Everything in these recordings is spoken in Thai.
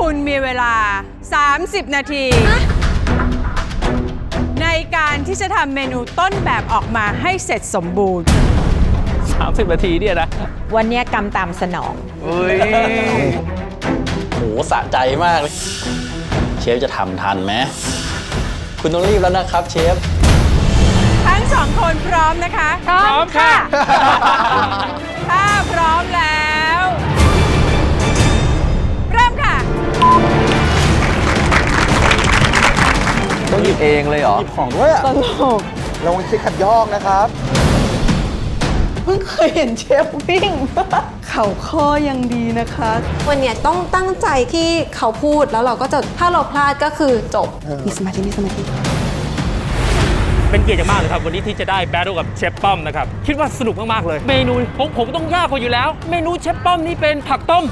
คุณมีเวลา 30 นาที ในการที่จะทำเมนูต้นแบบออกมาให้เสร็จสมบูรณ์ 30 นาทีเนี่ยนะวันเนี้ยกำตามสนอง เฮ้ยโหสะใจมากเลยเชฟจะทำทันไหมคุณต้องรีบแล้วนะครับเชฟ ทั้งสองคนพร้อมนะคะ พร้อมค่ะ ถ้าพร้อมแล้ว ยิบเองเลยเหรอ หยิบของด้วยอะระวังเช็คขัดยอกนะครับ เพิ่งเคยเห็นเชฟวิ่ง เข่าข้อยังดีนะคะ วันเนี้ยต้องตั้งใจที่เขาพูดแล้วเราก็จะถ้าเราพลาดก็คือจบ มีสมาธิมีสมาธิ เป็นเกียรติอย่างมากเลยครับ วันนี้ที่จะได้แบทเทิลกับเชฟป้อมนะครับ คิดว่าสนุกมาก ๆ เลย เมนูของผมต้องยากกว่าอยู่แล้ว เมนูเชฟป้อมนี่เป็นผักต้ม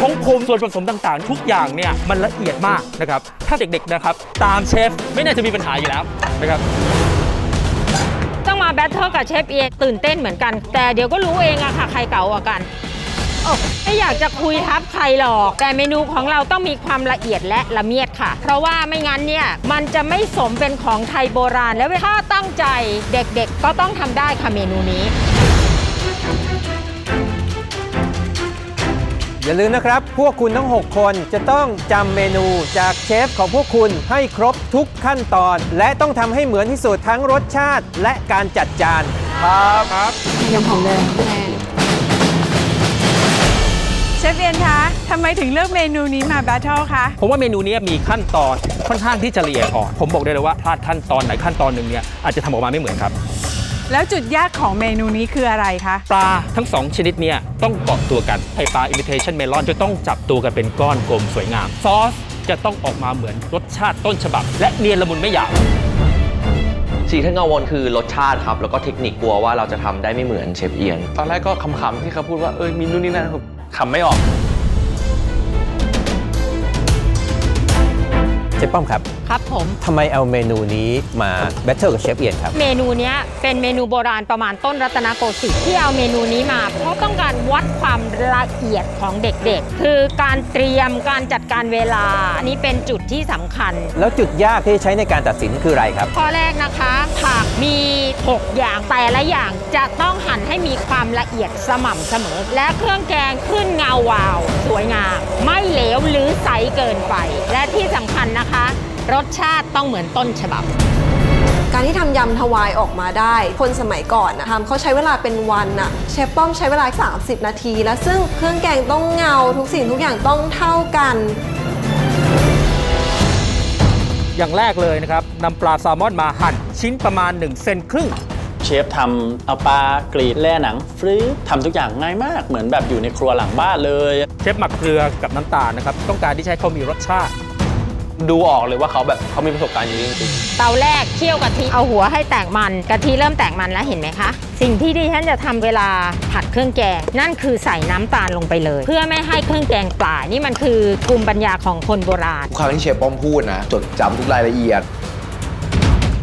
ของผมส่วนผสมต่างๆ ทุกอย่างเนี่ยมันละเอียดมากนะครับ ถ้าเด็กๆนะครับ ตามเชฟไม่น่าจะมีปัญหาอยู่แล้วนะครับต้องมาแบทเทิลกับเชฟเอตื่นเต้นเหมือนกัน แต่เดี๋ยวก็รู้เองอะค่ะ ใครเก่ากว่ากันโอ้ไม่อยากจะคุยทับใครหรอก แต่เมนูของเราต้องมีความละเอียดและละเมียดค่ะ เพราะว่าไม่งั้นเนี่ย มันจะไม่สมเป็นของไทยโบราณ และถ้าตั้งใจเด็กๆ ก็ต้องทำได้ค่ะเมนูนี้ อย่าลืมนะครับ พวกคุณทั้ง 6 คนจะต้องจำเมนูจากเชฟของพวกคุณให้ครบทุกขั้นตอน และต้องทำให้เหมือนที่สุดทั้งรสชาติและการจัดจาน ครับครับ ยังหอมแดงเชฟเอียนคะทำไมถึงเลือกเมนูนี้มาแบทเทิลคะ ผมว่าเมนูนี้มีขั้นตอนค่อนข้างที่จะละเอียดอ่อน ผมบอกได้เลยว่าพลาดขั้นตอนไหนขั้นตอนหนึ่งเนี่ยอาจจะทำออกมาไม่เหมือนครับ แล้วจุดยากของเมนูนี้คืออะไรคะ ปลาทั้งสองชนิดเนี่ยต้องเกาะตัวกันไข่ปลา imitation melon จะต้องจับตัวกันเป็นก้อนกลมสวยงาม ซอสจะต้องออกมาเหมือนรสชาติต้นฉบับ และเนียนละมุนไม่หยาบสิ่งที่กังวลคือรสชาติครับ แล้วก็เทคนิคกลัวว่าเราจะทำได้ไม่เหมือนเชฟเอียน ตอนแรกก็ขำๆที่เขาพูดว่าเอ้ยมีนู่นนี่นั่นผมขำไม่ออก เชฟป้อมครับครับผมทำไมเอาเมนูนี้มาแบทเทิลกับเชฟเอียนครับ เมนูเนี้ยเป็นเมนูโบราณประมาณต้นรัตนโกสินทร์ที่เอาเมนูนี้มา เพราะต้องการวัดความละเอียดของเด็กๆ คือการเตรียมการจัดการเวลาอันนี้เป็นจุดที่สำคัญ แล้วจุดยากที่ใช้ในการตัดสินคืออะไรครับ ข้อแรกนะคะผักมี 6 อย่างแต่ละอย่างจะต้องหั่นให้มีความละเอียดสม่ำเสมอ และเครื่องแกงขึ้นเงาวาว สวยงามไม่ เหลวหรือใสเกินไป และที่สำคัญนะคะ รสชาติต้องเหมือนต้นฉบับ การที่ทำยำถวายออกมาได้ คนสมัยก่อนนะทำเขาใช้เวลาเป็นวันน่ะเชฟป้อมใช้เวลา 30 นาที แล้วซึ่งเครื่องแกงต้องเงา ทุกสิ่งทุกอย่างต้องเท่ากันอย่างแรกเลยนะครับนำปลาแซลมอนมาหั่นชิ้นประมาณ1เซนครึ่ง เชฟทำเอาปลากรีดแล่หนังฟรีดทำทุกอย่างง่ายมาก เหมือนแบบอยู่ในครัวหลังบ้านเลย เชฟหมักเกลือกับน้ำตาลนะครับ ต้องการที่จะให้เขามีรสชาติ ดูออกเลยว่าเขาแบบเขามีประสบการณ์อย่างนี้จริงเตาแรกเคี่ยวกะทิเอาหัวให้แตกมันกะทิเริ่มแตกมันแล้วเห็นไหมคะ สิ่งที่ดิฉันจะทำเวลาผัดเครื่องแกง นั่นคือใส่น้ำตาลลงไปเลย เพื่อไม่ให้เครื่องแกงปลานี่มันคือภูมิปัญญาของคนโบราณทุกครั้งที่เชฟป้อมพูดนะ จดจำทุกรายละเอียด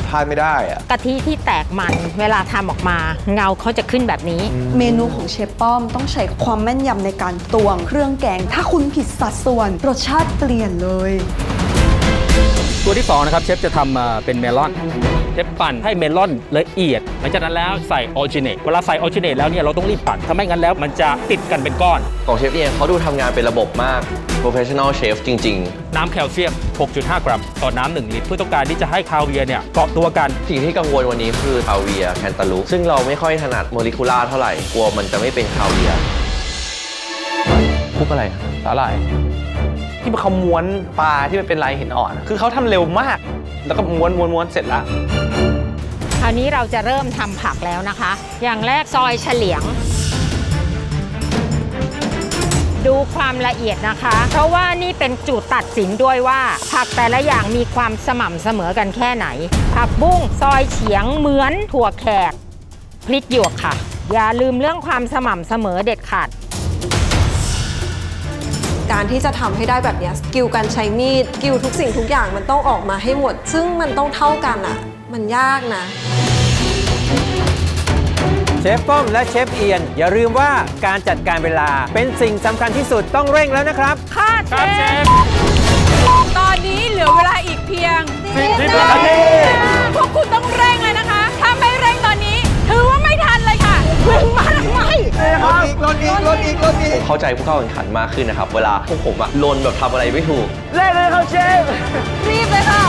พลาดไม่ได้อะกะทิที่แตกมันเวลาทำออกมา เงาเขาจะขึ้นแบบนี้ เมนูของเชฟป้อมต้องใช้ความแม่นยำในการตวง เครื่องแกง ถ้าคุณผิดสัดส่วน รสชาติเปลี่ยนเลย ตัวที่2นะครับเชฟจะทำมาเป็นเมลอนเช ฟปั่นให้เมลอนละเอียด หลังจากนั้นแล้วใส่ออริจิเนตเวลาใส่ออริจิเนตแล้วเนี่ยเราต้องรีบปั่นถ้าไม่งั้นแล้วมันจะติดกันเป็นก้อน ของเชฟเอียนเขาดูทำงานเป็นระบบมาก professional chef จริงน้ำแคลเซียม 6.5 กรัม ต่อน้ำ1ลิตร เพื่อต้องการที่จะให้คาเวียร์เนี่ยเกาะตัวกันๆสิ่งที่กังวลวันนี้คือคาเวียร์แคนตาลูปซึ่งเราไม่ค่อยถนัดโมเลกุลาร์เท่าไหร่กลัวมันจะไม่เป็นคาเวียร์คุกอะไรอะสาหร่ายที่เขาม้วนปลาที่มันเป็นลายหินอ่อน คือเขาทำเร็วมาก แล้วก็ม้วนม้วนม้วนเสร็จแล้ว คราวนี้เราจะเริ่มทำผักแล้วนะคะ อย่างแรกซอยเฉลียง ดูความละเอียดนะคะ เพราะว่านี่เป็นจุดตัดสินด้วยว่า ผักแต่ละอย่างมีความสม่ำเสมอกันแค่ไหน ผักบุ้งซอยเฉียงเหมือนถั่วแขกพริกหยวกค่ะ อย่าลืมเรื่องความสม่ำเสมอเด็ดขาดการที่จะทำให้ได้แบบนี้สกิลการใช้มีดสกิลทุกสิ่งทุกอย่างมันต้องออกมาให้หมด ซึ่งมันต้องเท่ากันอะ่ะ มันยากนะ เชฟป้อมและเชฟเอียน อย่าลืมว่าการจัดการเวลาเป็นสิ่งสำคัญที่สุดต้องเร่งแล้วนะครับ ค่ะเชครับเชฟ ฟตอนนี้เหลือเวลาอีกเพียง สิบนาทีพวกคุณต้องเร่งเลยนะคะ ถ้าไม่เร่งตอนนี้ ถือว่าไม่ทันเลยค่ะมึงมาทำไมผมเข้าใจผู้เข้าแข่งขันมากขึ้นนะครับ เวลาพวกผมอะลนแบบทำอะไรไม่ถูก รีบเลยค่ะ